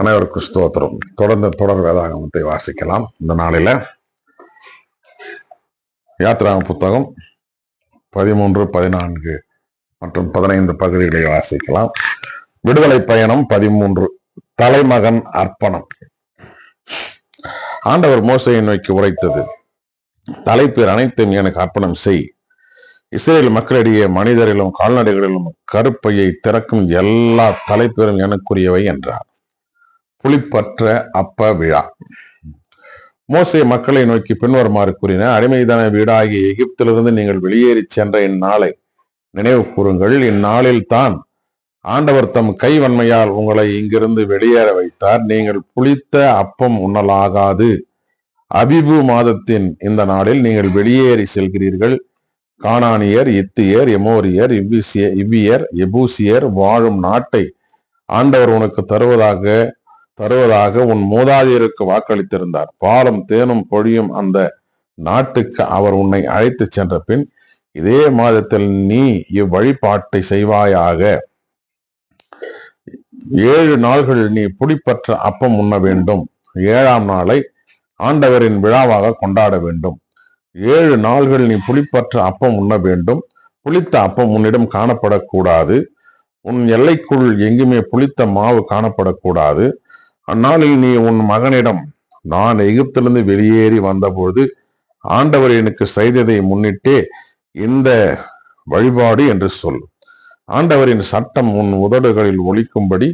அனைவருக்கும் ஸ்தோத்திரம். தொடர்ந்து தொடர் வேதாகமத்தை வாசிக்கலாம். இந்த நாளில யாத்ராக புத்தகம் பதிமூன்று பதினான்கு மற்றும் பதினைந்து பகுதிகளை வாசிக்கலாம். விடுதலை பயணம் பதிமூன்று தலைமகன் அர்ப்பணம். ஆண்டவர் மோசையை நோக்கி உரைத்தது தலைப்பேர் அனைத்தும் எனக்கு அர்ப்பணம் செய். இஸ்ரேல் மக்களிடையே மனிதரிலும் கால்நடைகளிலும் கருப்பையை திறக்கும் எல்லா தலைப்பேரும் எனக்குரியவை என்றார். புலிப்பற்ற அப்ப விழா. மோசை மக்களை நோக்கி பின்வருமாறு கூறின அடிமைதான வீடாகிய எகிப்திலிருந்து நீங்கள் வெளியேறி சென்ற இந்நாளை நினைவு கூறுங்கள். இந்நாளில் தான் ஆண்டவர் தம் கைவன்மையால் உங்களை இங்கிருந்து வெளியேற வைத்தார். நீங்கள் புளித்த அப்பம் உண்ணலாகாது. அபிபு மாதத்தின் இந்த நாளில் நீங்கள் வெளியேறி செல்கிறீர்கள். கானானியர் இத்தியர் எமோரியர் இவ்விசிய இவ்வியர் எபூசியர் வாழும் நாட்டை ஆண்டவர் உனக்கு தருவதாக தருவதாக உன் மூதாதையருக்கு வாக்களித்திருந்தார். பாலும் தேனும் பொழியும் அந்த நாட்டுக்கு அவர் உன்னை அழைத்து சென்ற பின் இதே மாதத்தில் நீ இவ்வழிபாட்டை செய்வாயாக. ஏழு நாள்கள் நீ புடிப்பற்ற அப்பம் உண்ண வேண்டும். ஏழாம் நாளை ஆண்டவரின் விழாவாக கொண்டாட வேண்டும். ஏழு நாள்கள் நீ புளிப்பற்ற அப்பம் உண்ண வேண்டும். புளித்த அப்பம் உன்னிடம் காணப்படக்கூடாது. உன் எல்லைக்குள் எங்குமே புளித்த மாவு காணப்படக்கூடாது. அந்நாளில் நீ உன் மகனிடம் நான் எகிப்திலிருந்து வெளியேறி வந்தபோது ஆண்டவர் எனக்கு செய்ததை முன்னிட்டே இந்த வழிபாடு என்று சொல். ஆண்டவரின் சட்டம் உன் உதடுகளில் ஒழிக்கும்படி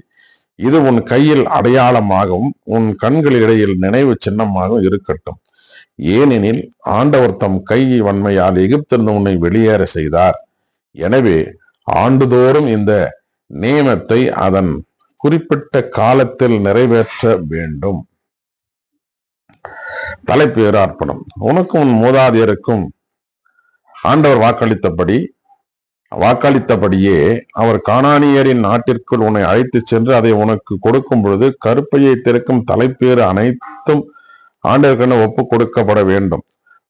இது உன் கையில் அடையாளமாகவும் உன் கண்கள் இடையில் நினைவு சின்னமாகவும் இருக்கட்டும். ஏனெனில் ஆண்டவர் தம் கை வன்மையால் எகிப்திலிருந்து உன்னை வெளியேற செய்தார். எனவே ஆண்டுதோறும் இந்த நியமத்தை அதன் குறிப்பிட்ட காலத்தில் நிறைவேற்ற வேண்டும். தலைப்பு அர்ப்பணம் உனக்கும் உன் மூதாதையருக்கும் ஆண்டவர் வாக்களித்தபடி வாக்களித்தபடியே அவர் காணானியரின் நாட்டிற்குள் உன்னை அழைத்துச் சென்று அதை உனக்கு கொடுக்கும் பொழுது கருப்பையை திறக்கும் தலைப்பேறு அனைத்தும் ஆண்டவருக்கென ஒப்பு கொடுக்கப்பட வேண்டும்.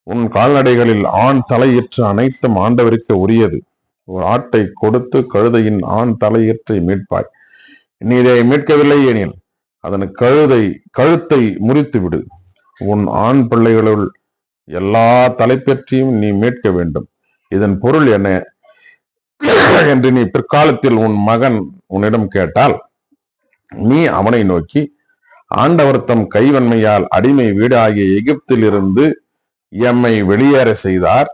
உன் கால்நடைகளில் ஆண் தலையீற்று அனைத்தும் ஆண்டவருக்கு உரியது. ஒரு ஆட்டை கொடுத்து கழுதையின் ஆண் தலையீற்றை மீட்பாய். நீ இதை மீட்கவில்லை எனில் அதன் கழுதை கழுத்தை முறித்து விடு உன் ஆண் பிள்ளைகளுள் எல்லா தலைப்பற்றியும் நீ மீட்க வேண்டும். இதன் பொருள் என்ன? என்று நீ பிற்காலத்தில் உன் மகன் உன்னிடம் கேட்டால் நீ அவனை நோக்கி ஆண்டவர் தம் கைவன்மையால் அடிமை வீடு ஆகிய எகிப்தில் இருந்து எம்மை வெளியேற செய்தார்.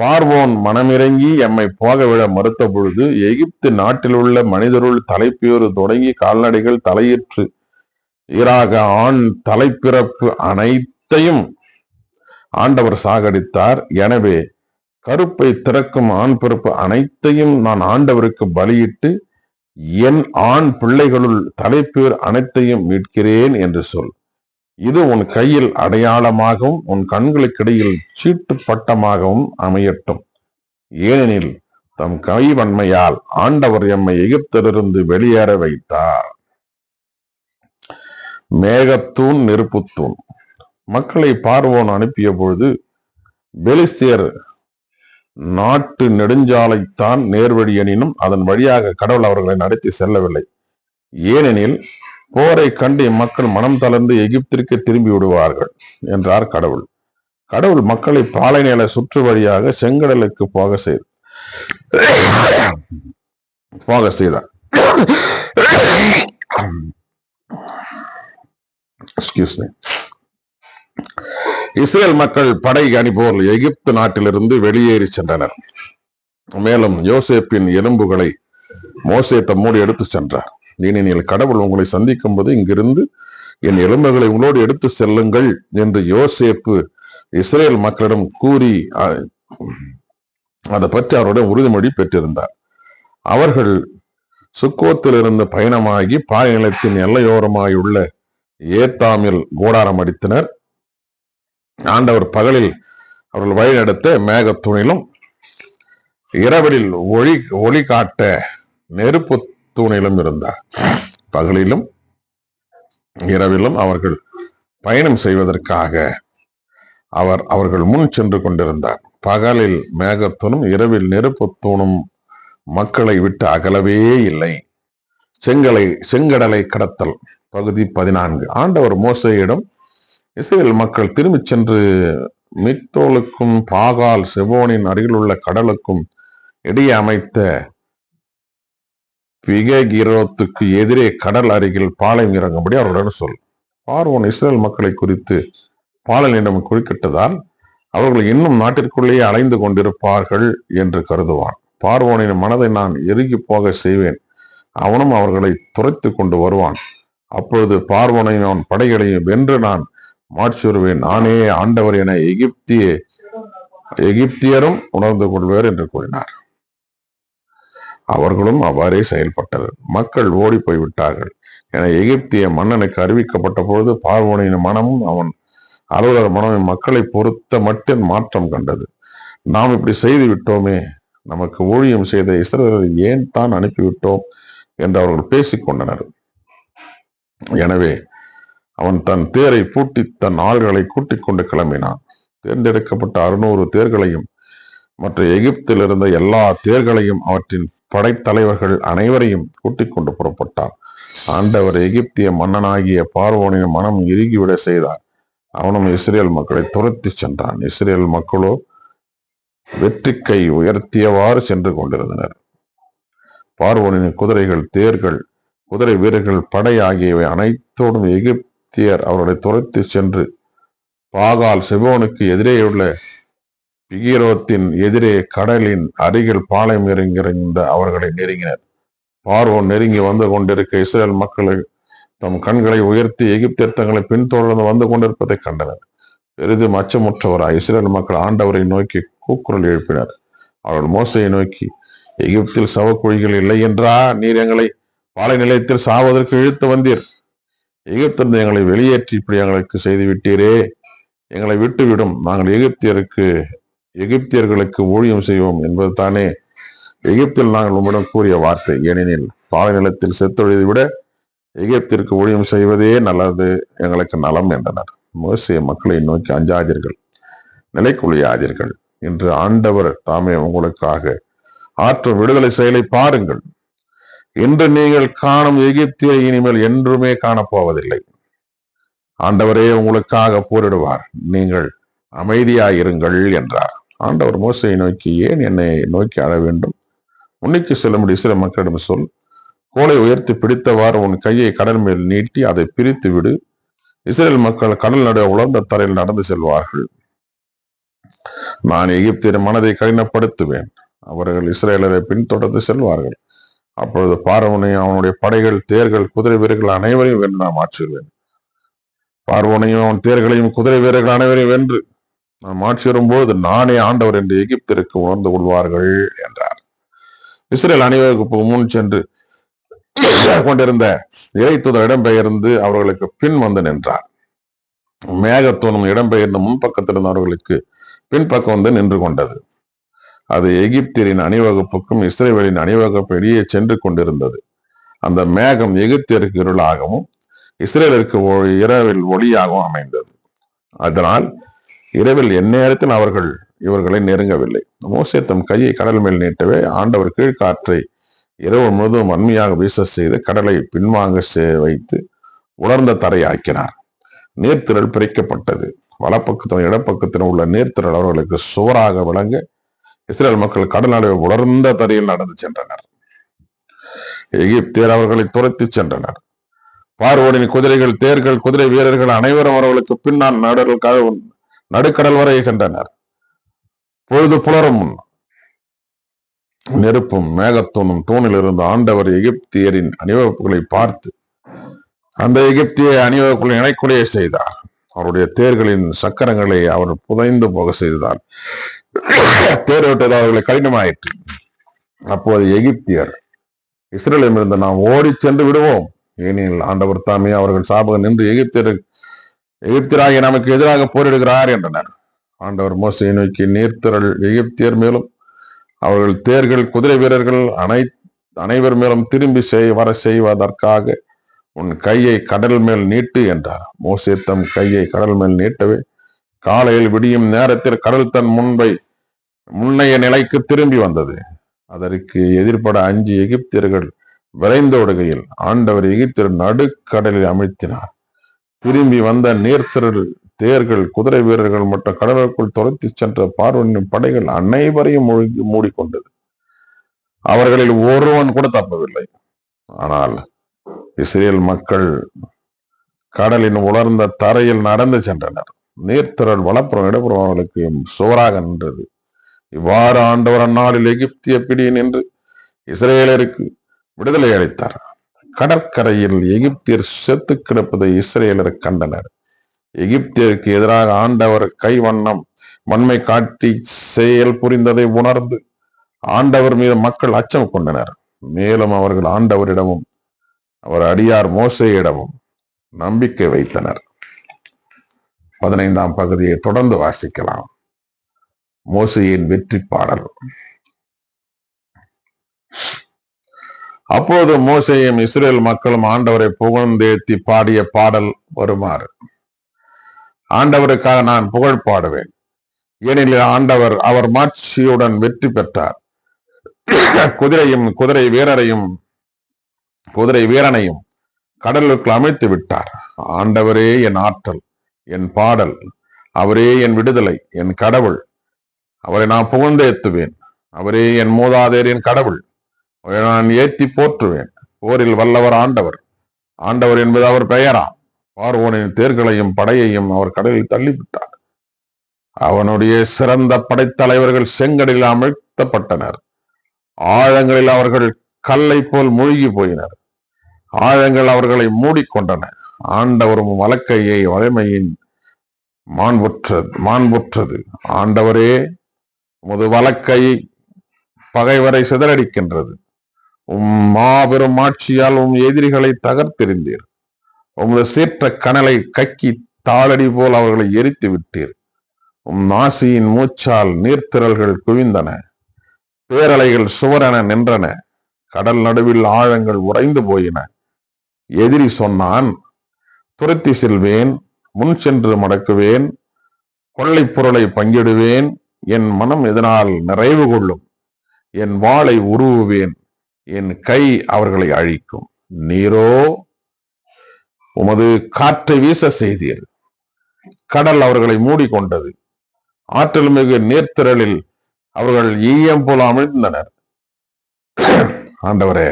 பார்வோன் மனமிறங்கி எம்மை போக விட மறுத்த பொழுது எகிப்து நாட்டில் உள்ள மனிதருள் தலைப்பியூறு தொடங்கி கால்நடைகள் தலையிற்று. ஈராக ஆண் தலைப்பிறப்பு அனைத்தையும் ஆண்டவர் சாகடித்தார். எனவே கருப்பை திறக்கும் ஆண் பிறப்பு அனைத்தையும் நான் ஆண்டவருக்கு பலியிட்டு என் ஆண் பிள்ளைகளுள் தலைப்பேர் அனைத்தையும் மீட்கிறேன் என்று சொல். இது உன் கையில் அடையாளமாகவும் உன் கண்களுக்கிடையில் சீட்டு பட்டமாகவும் அமையட்டும். ஏனெனில் தம் கைவன்மையால் ஆண்டவர் எம்மை எகிப்திலிருந்து வெளியேற வைத்தார். மேகத்தூண் நெருப்புத்தூண். மக்களை பார்வோன் அனுப்பிய பொழுது பெலிஸ்தியர் நாட்டு நெடுஞ்சாலைத்தான் நேர்வழி எனினும் அதன் வழியாக கடவுள் அவர்களை நடத்தி செல்லவில்லை. ஏனெனில் போரை கண்டு மக்கள் மனம் தளர்ந்து எகிப்திற்கு திரும்பி விடுவார்கள் என்றார் கடவுள். கடவுள் மக்களை பாலை நில சுற்று வழியாக செங்கடலுக்கு போக செய்து போக செய்தார். இஸ்ரேல் மக்கள் படை அனுப்புவர்கள் எகிப்து நாட்டிலிருந்து வெளியேறி சென்றனர். மேலும் யோசேப்பின் எலும்புகளை மோசே தம்மோடு எடுத்து சென்றார். ஏனெனில் கடவுள் உங்களை சந்திக்கும் போது இங்கிருந்து என் எலும்புகளை உங்களோடு எடுத்து செல்லுங்கள் என்று யோசேப்பு இஸ்ரேல் மக்களிடம் கூறி அதை பற்றி அவருடன் உறுதிமொழி பெற்றிருந்தார். அவர்கள் சுக்கோத்தில் இருந்த பயணமாகி பாய் நிலத்தின் எல்லையோரமாயுள்ள ஏத்தாமில் கோடாரம் அடித்தனர். ஆண்டவர் பகலில் அவர்கள் வழிநடத்த மேகத்துணிலும் இரவலில் ஒளி ஒளி காட்ட நெருப்பு தூணிலும் இருந்தார். பகலிலும் இரவிலும் அவர்கள் பயணம் செய்வதற்காக அவர் அவர்கள் முன் சென்று கொண்டிருந்தார். பகலில் மேகத்தூணும் இரவில் நெருப்பு தூணும் மக்களை விட்டு அகலவே இல்லை. செங்கலை செங்கடலை கடத்தல் பகுதி பதினான்கு. ஆண்டவர் மோசையிடம் இஸ்ரேல் மக்கள் திரும்பிச் சென்று மிக்தோலுக்கும் பாகால் செவோனின் அருகிலுள்ள கடலுக்கும் இடையே அமைத்த பிககிரோத்துக்கு எதிரே கடல் அருகில் பாலம் இறங்கும்படி அவருடன் சொல். பார்வோன் இஸ்ரேல் மக்களை குறித்து பாலனிடம் குறுக்கிட்டதால் அவர்கள் இன்னும் நாட்டிற்குள்ளேயே அலைந்து கொண்டிருப்பார்கள் என்று கருதுவான். பார்வோனின் மனதை நான் எருகி போக செய்வேன். அவனும் அவர்களை துரைத்து கொண்டு வருவான். அப்பொழுது பார்வனையும் அவன் படைகளையும் வென்று நான் மாற்றுவேன். நானே ஆண்டவர் என எகிப்திய எகிப்தியரும் உணர்ந்து கொள்வர் என்று கூறினார். அவர்களும் அவ்வாறே செயல்பட்டது மக்கள் ஓடி போய்விட்டார்கள் என எகிப்திய மன்னனுக்கு அறிவிக்கப்பட்ட பொழுது பார்வோனின் மனமும் அவன் அலுவலர் மனமும் மக்களை பொறுத்த மட்டும் மாற்றம் கண்டது. நாம் இப்படி செய்து விட்டோமே நமக்கு ஊழியம் செய்த இஸ்ரவேலை ஏன் தான் அனுப்பிவிட்டோம் என்று அவர்கள் பேசிக் கொண்டனர் எனவே அவன் தன் தேரை பூட்டி தன் ஆள்களை கூட்டிக் கொண்டு கிளம்பினான். தேர்ந்தெடுக்கப்பட்ட அறுநூறு தேர்களையும் மற்ற எகிப்தில் இருந்த எல்லா தேர்களையும் அவற்றின் படைத்தலைவர்கள் அனைவரையும் கூட்டிக் கொண்டு புறப்பட்டான். ஆண்டவர் எகிப்திய மன்னனாகிய பார்வோனின் மனம் இறுகிவிட செய்தார். அவனும் இஸ்ரேல் மக்களை துரத்தி சென்றான். இஸ்ரேல் மக்களோ வெற்றி கை உயர்த்தியவாறு சென்று கொண்டிருந்தனர். பார்வோனின் குதிரைகள் தேர்கள் குதிரை வீரர்கள் படை ஆகியவை அனைத்தோடும் எகிப்தியர் அவர்களை துரத்தி சென்று பாகால் செபோனுக்கு எதிரேயுள்ள பிகிரோத்தின் எதிரே கடலின் அருகில் பாளையம் நெருங்கியிருந்த அவர்களை நெருங்கினர். பார்வோன் நெருங்கி வந்து கொண்டிருக்க இஸ்ரேல் மக்களை தம் கண்களை உயர்த்தி எகிப்தியர் தங்களை பின்தொடர்ந்து வந்து கொண்டிருப்பதை கண்டனர். பெரிதும் அச்சமுற்றவராய் இஸ்ரேல் மக்கள் ஆண்டவரை நோக்கி கூக்குரல் எழுப்பினர். அவர்கள் மோசையை நோக்கி எகிப்தில் சவக்குழிகள் இல்லை என்றா? நீர் எங்களை பாலை நிலையத்தில் சாவதற்கு இழுத்து வந்தீர். எகிப்திலிருந்து எங்களை வெளியேற்றி இப்படி எங்களுக்கு செய்து விட்டீரே எங்களை விட்டுவிடும். நாங்கள் எகிப்தியருக்கு எகிப்தியர்களுக்கு ஊழியம் செய்வோம் என்பது தானே. எகிப்தில் நாங்கள் உம்மிடம் கூறிய வார்த்தை. ஏனெனில் பாலை நிலத்தில் செத்தொழிதை விட எகிப்திற்கு ஊழியம் செய்வதே நல்லது. எங்களுக்கு நலம் என்றனர். மோசிய மக்களை நோக்கி அஞ்சாதீர்கள். நிலைக்குழியாதீர்கள். இன்று ஆண்டவர் தாமே உங்களுக்காக ஆற்றும் விடுதலை செயலை பாருங்கள். இன்று நீங்கள் காணும் எகிப்திய இனிமேல் என்றுமே காணப்போவதில்லை. ஆண்டவரே உங்களுக்காக போரிடுவார். நீங்கள் அமைதியாயிருங்கள் என்றார். ஆண்டவர் மோசையை நோக்கி ஏன் என்னை நோக்கி அழ வேண்டும்? உன்னைக்கு செல்லும்படி சில மக்களிடம் சொல் கோலை உயர்த்தி பிடித்தவாறு உன் கையை கடல் மேல் நீட்டி அதை பிரித்து விடு. இஸ்ரேல் மக்கள் கடல் நடுவே உலர்ந்த தரையில் நடந்து செல்வார்கள். நான் எகிப்தியர் மனதை கடினப்படுத்துவேன். அவர்கள் இஸ்ரேலரை பின்தொடர்ந்து செல்வார்கள். அப்பொழுது பார்வனையும் அவனுடைய படைகள் தேர்கள் குதிரை வீரர்கள் அனைவரையும் வென்று நான் மாற்றுவேன். பார்வனையும் அவன் தேர்களையும் குதிரை வீரர்கள் அனைவரையும் வென்று நான் மாற்றி வரும்போது நானே ஆண்டவர் என்று எகிப்திற்கு உணர்ந்து கொள்வார்கள் என்றார். இஸ்ரேல் அணிவகுப்பு முன் சென்று கொண்டிருந்த இறைத்துதர் இடம்பெயர்ந்து அவர்களுக்கு பின் வந்து நின்றார். மேகத்தோனும் இடம்பெயர்ந்த முன்பக்கத்தில் இருந்தவர்களுக்கு பின்பக்கம் வந்து நின்று கொண்டது. அது எகிப்தியரின் அணிவகுப்புக்கும் இஸ்ரேவேலின் அணிவகுப்பு இடையே சென்று கொண்டிருந்தது. அந்த மேகம் எகிப்தியருக்கு இருளாகவும் இஸ்ரேலிற்கு இரவில் ஒளியாகவும் அமைந்தது. அதனால் இரவில் எந்நேரத்தில் அவர்கள் இவர்களை நெருங்கவில்லை. மோசே தம் கையை கடல் மேல் நீட்டவே ஆண்டவர் கீழ்காற்றை இரவு முழுவதும் வன்மையாக வீச செய்து கடலை பின்வாங்க வைத்து உலர்ந்த தரையாக்கினார். நீர்த்திரள் பிரிக்கப்பட்டது. வலப்பக்கத்திலும் இடப்பக்கத்திலும் உள்ள நீர்த்திரள் அவர்களுக்கு சுவராக விளங்க இஸ்ரேல் மக்கள் கடல் நடுவே உலர்ந்த தரையில் நடந்து சென்றனர். எகிப்தியர் அவர்களை துரத்தி சென்றனர். பார்வோனின் குதிரைகள் தேர்கள் குதிரை வீரர்கள் அனைவரும் அவர்களுக்கு பின்னால் நாடுகளுக்காக நடுக்கடல் வரை சென்றனர். பொழுது புலரும் முன். நெருப்பும் மேகத்தூணும் தூணில் இருந்த ஆண்டவர் எகிப்தியரின் அணிவகுப்புகளை பார்த்து அந்த எகிப்திய அணிவகுப்புகளை இணைக்குடைய செய்தார். அவருடைய தேர்களின் சக்கரங்களை அவர் புதைந்து போக செய்தார். தேரோட்டது அவர்களை கடினமாயிற்று. அப்போது எகிப்தியர் இஸ்ரேலில் இருந்து நாம் ஓடிச் சென்று விடுவோம். ஏனெனில் ஆண்டவர் தாமே அவர்கள் சாபகம் நின்று எகிப்தியர் எகிப்தியராகிய நமக்கு எதிராக போரிடுகிறார் என்றனர். ஆண்டவர் மோசையை நோக்கி நீர்த்திரள் எகிப்தியர் மேலும் அவர்கள் தேர்கள் குதிரை வீரர்கள் அனை அனைவர் மேலும் திரும்பி செய் வர செய்வதற்காக உன் கையை கடல் மேல் நீட்டு என்றார். மோசே தம் கையை கடல் மேல் நீட்டவே காலையில் விடியும் நேரத்தில் கடல் தன் முன்பை முன்னைய நிலைக்கு திரும்பி வந்தது. அதற்கு எதிர்ப்பட அஞ்சு எகிப்தியர்கள் விரைந்தோடுகையில் ஆண்டவர் எகிப்தியர் நடுக்கடலில் அமிழ்த்தினார். திரும்பி வந்த நீர்த்திரள் தேர்கள் குதிரை வீரர்கள் மற்றும் கடலுக்குள் துரத்தி சென்ற பார்வனின் படைகள் அனைவரையும் மூழ்கி மூடிக்கொண்டது. அவர்களில் ஒருவன் கூட தப்பவில்லை. ஆனால் இஸ்ரேல் மக்கள் கடலின் உலர்ந்த தரையில் நடந்து சென்றனர். நீர்த்திரள் வலப்புறம் இடப்புறம் அவர்களுக்கு சுவராக நின்றது. இவ்வாறு ஆண்டவர் அந்நாளில் எகிப்திய பிடி நின்று இஸ்ரேலருக்கு விடுதலை அளித்தார். கடற்கரையில் எகிப்தியர் செத்து கிடப்பதை இஸ்ரேலர் கண்டனர். எகிப்தியருக்கு எதிராக ஆண்டவர் கைவண்ணம் வன்மை காட்டி செயல் புரிந்ததை உணர்ந்து ஆண்டவர் மீது மக்கள் அச்சம் கொண்டனர். மேலும் அவர்கள் ஆண்டவரிடமும் அவர் அடியார் மோசையிடமும் நம்பிக்கை வைத்தனர். பதினைந்தாம் பகுதியை தொடர்ந்து வாசிக்கலாம். மோசையின் வெற்றி பாடல். அப்போது மோசையும் இஸ்ரேல் மக்களும் ஆண்டவரை புகழ்ந்தேத்தி பாடிய பாடல் வருமாறு. ஆண்டவருக்காக நான் புகழ் பாடுவேன். ஏனெனில் ஆண்டவர் அவர் மாட்சியுடன் வெற்றி பெற்றார். குதிரையும் குதிரை வீரரையும் குதிரை வீரனையும் கடலுக்குள் அமைத்து விட்டார். ஆண்டவரே என் ஆற்றல் என் பாடல் அவரே என் விடுதலை என் கடவுள். அவரை நான் புகழ்ந்தேத்துவேன். அவரே என் மூதாதையரின் கடவுள். நான் ஏற்றி போற்றுவேன். போரில் வல்லவர் ஆண்டவர். ஆண்டவர் என்பது அவர் பெயராம் பார்வோனின் தேர்களையும் படையையும் அவர் கடலில் தள்ளிவிட்டார். அவனுடைய சிறந்த படைத்தலைவர்கள் செங்கடலில் அமிழ்த்தப்பட்டனர். ஆழங்களில் அவர்கள் கல்லை போல் மூழ்கி போயினர். ஆழங்கள் அவர்களை மூடிக்கொண்டன. ஆண்டவரும் வலக்கையை வலிமையின் மாண்புற்றது மாண்புற்றது. ஆண்டவரே உமது வலக்கை பகைவரை சிதறடிக்கின்றது. உம் மாபெரும் ஆட்சியால் உம் எதிரிகளை தகர்த்தெறிந்தீர் உமது சீற்ற கனலை கக்கி தாளடி போல் அவர்களை எரித்து விட்டீர். உம் நாசியின் மூச்சால் நீர்த்திரல்கள் குவிந்தன. பேரலைகள் சுவரென நின்றன. கடல் நடுவில் ஆழங்கள் உறைந்து போயின. எதிரி சொன்னான் துரத்தி செல்வேன் முன் சென்று மடக்குவேன் கொள்ளைப் பொருளை பங்கிடுவேன் என் மனம் இதனால் நிறைவு கொள்ளும்? என் வாளை உருவுவேன். என் கை அவர்களை அழிக்கும். நீரோ உமது காற்றை வீச செய்தீர். கடல் அவர்களை மூடிக்கொண்டது. ஆற்றல் மிகு நீர்த்திரளில் அவர்கள் ஈயம் போல அமிழ்ந்தனர். ஆண்டவரே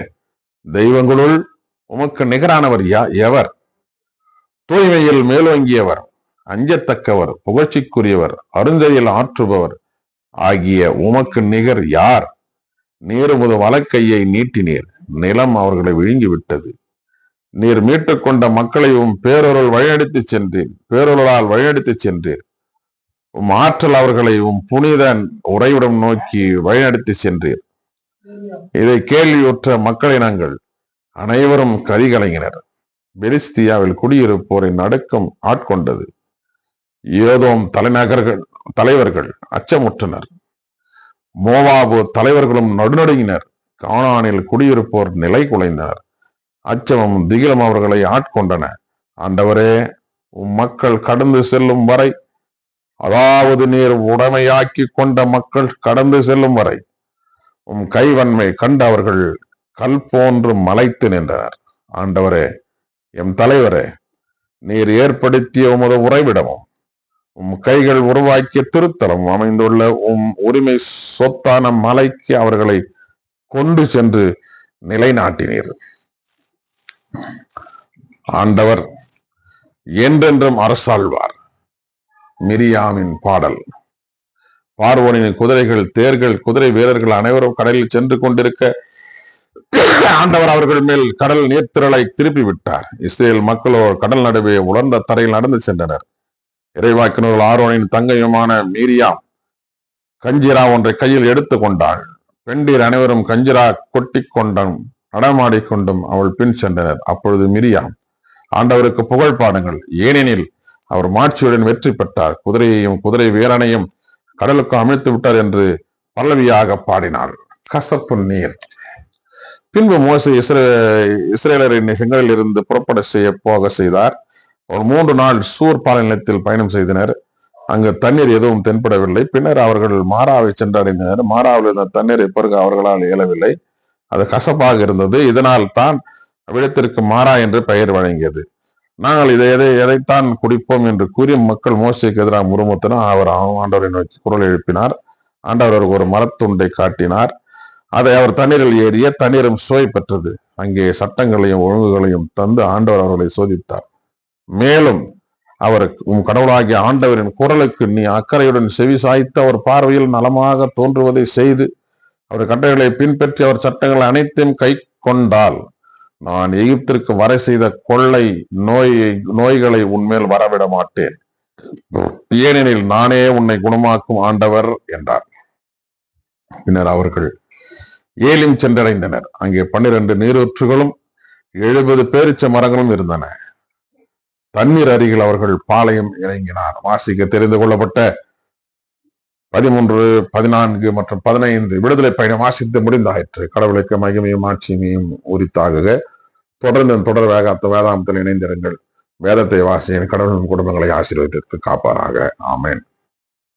தெய்வங்களுள் உமக்கு நிகரானவர் யா எவர்? தூய்மையில் மேலோங்கியவர் அஞ்சத்தக்கவர் புகழ்ச்சிக்குரியவர் அருஞ்செயல் ஆற்றுபவர் ஆகிய உமக்கு நிகர் யார்? நீர் உமது வலக்கையை நீட்டினீர். நிலம் அவர்களை விழுங்கி விட்டது நீர் மீட்டுக் கொண்ட மக்களையும் பேரொருள் வழிநடத்திச் சென்றீர். பேரொருளால் வழிநடத்திச் சென்றீர். உம் ஆற்றல் அவர்களை உம் புனித உறைவிடம் நோக்கி வழிநடத்தி சென்றீர். இதை கேள்வியுற்ற மக்களினங்கள் அனைவரும் கதிகலங்கினர் பெலிஸ்தியாவில் குடியிருப்போரின் நடுக்கம் ஆட்கொண்டது. ஏதோம் தலைநகர்கள் தலைவர்கள் அச்சமுற்றனர். மோவாபு தலைவர்களும் நடுநடுங்கினர். கானானில் குடியிருப்போர் நிலை குலைந்தனர். அச்சமும் திகிலும் அவர்களை ஆட்கொண்டன. ஆண்டவரே உம் மக்கள் கடந்து செல்லும் வரை அதாவது நீர் உடமையாக்கி கொண்ட மக்கள் கடந்து செல்லும் வரை உம் கைவன்மை கண்டு அவர்கள் கல் போன்று மலைத்து நின்றனர். ஆண்டவரே எம் தலைவரே நீர் ஏற்படுத்திய உமது உறைவிடமும் கைகள் உருவாக்கிய திருத்தலம் அமைந்துள்ள உம் உரிமை சொத்தான மலைக்கு அவர்களை கொண்டு சென்று நிலைநாட்டினீர். ஆண்டவர் என்றென்றும் அரசாழ்வார். மிரியாமின் பாடல். பார்வோனின் குதிரைகள் தேர்கள் குதிரை வீரர்கள் அனைவரும் கடலில் சென்று கொண்டிருக்க ஆண்டவர் அவர்கள் மேல் கடல் நீர்த்திரளை திருப்பி விட்டார் இஸ்ரேல் மக்களோ கடல் நடுவே உலர்ந்த தரையில் நடந்து சென்றனர். இறைவாக்கினர்கள் ஆரோனின் தங்கையுமான மீரியாம் கஞ்சிரா ஒன்றை கையில் எடுத்துக் கொண்டாள். பெண்டீர் அனைவரும் கஞ்சிரா கொட்டி கொண்டும் நடமாடிக்கொண்டும் அவள் பின் சென்றனர். அப்பொழுது மிரியாம் ஆண்டவருக்கு புகழ் பாடுங்கள். ஏனெனில் அவர் மாட்சியுடன் வெற்றி பெற்றார். குதிரையையும் குதிரை வீரனையும் கடலுக்கு அமைத்து விட்டார் என்று பல்லவியாக பாடினாள் கசப்பு நீர். பின்பு மோசே இஸ்ரே இஸ்ரேலரின் செங்கலில் இருந்து புறப்பட செய்ய போக செய்தார். ஒரு மூன்று நாள் சூர் பாலைநிலத்தில் பயணம் செய்தனர். அங்கு தண்ணீர் எதுவும் தென்படவில்லை. பின்னர் அவர்கள் மாறாவை சென்றடைந்தனர். மாறாவில் இருந்த தண்ணீரை பிறகு அவர்களால் இயலவில்லை. அது கசப்பாக இருந்தது. இதனால் தான் விடத்திற்கு மாறா என்று பெயர் வழங்கியது. நாங்கள் இதை எதை எதைத்தான் குடிப்போம் என்று கூறி மக்கள் மோசைக்கு எதிராக முறுமுத்தினா அவர் ஆண்டவரை நோக்கி குரல் எழுப்பினார். ஆண்டவர் அவருக்கு ஒரு மரத்துண்டை காட்டினார். அதை அவர் தண்ணீரில் ஏறிய தண்ணீரும் சுவை பெற்றது. அங்கே சட்டங்களையும் ஒழுங்குகளையும் தந்து ஆண்டவர் அவர்களை சோதித்தார். மேலும் அவருக்கு உம் கடவுளாகிய ஆண்டவரின் குரலுக்கு நீ அக்கறையுடன் செவி சாய்த்து அவர் பார்வையில் நலமாக தோன்றுவதை செய்து அவர் கட்டளைகளை பின்பற்றி அவர் சட்டங்கள் அனைத்தையும் கை கொண்டால் நான் எகிப்திற்கு வரை செய்த கொள்ளை நோயை நோய்களை உன்மேல் வரவிட மாட்டேன். ஏனெனில் நானே உன்னை குணமாக்கும் ஆண்டவர் என்றார். பின்னர் அவர்கள் ஏலிம் சென்றடைந்தனர். அங்கே பன்னிரண்டு நீரூற்றுகளும் எழுபது பேரிச்ச மரங்களும் இருந்தன. தண்ணீர் அருகில் அவர்கள் பாளையம் இறங்கினார். வாசிக்க தெரிந்து கொள்ளப்பட்ட பதிமூன்று பதினான்கு மற்றும் பதினைந்து விடுதலை பயணம் வாசித்து முடிந்தாயிற்று. கடவுளுக்கு மகிமையும் ஆட்சியமையும் உரித்தாகுக. தொடர்ந்து தொடர் வேகாத்த வேதாந்தத்தில் இணைந்திருங்கள். வேதத்தை வாசியின் கடவுளின் குடும்பங்களை ஆசீர்வதித்து காப்பாராக. ஆமேன்.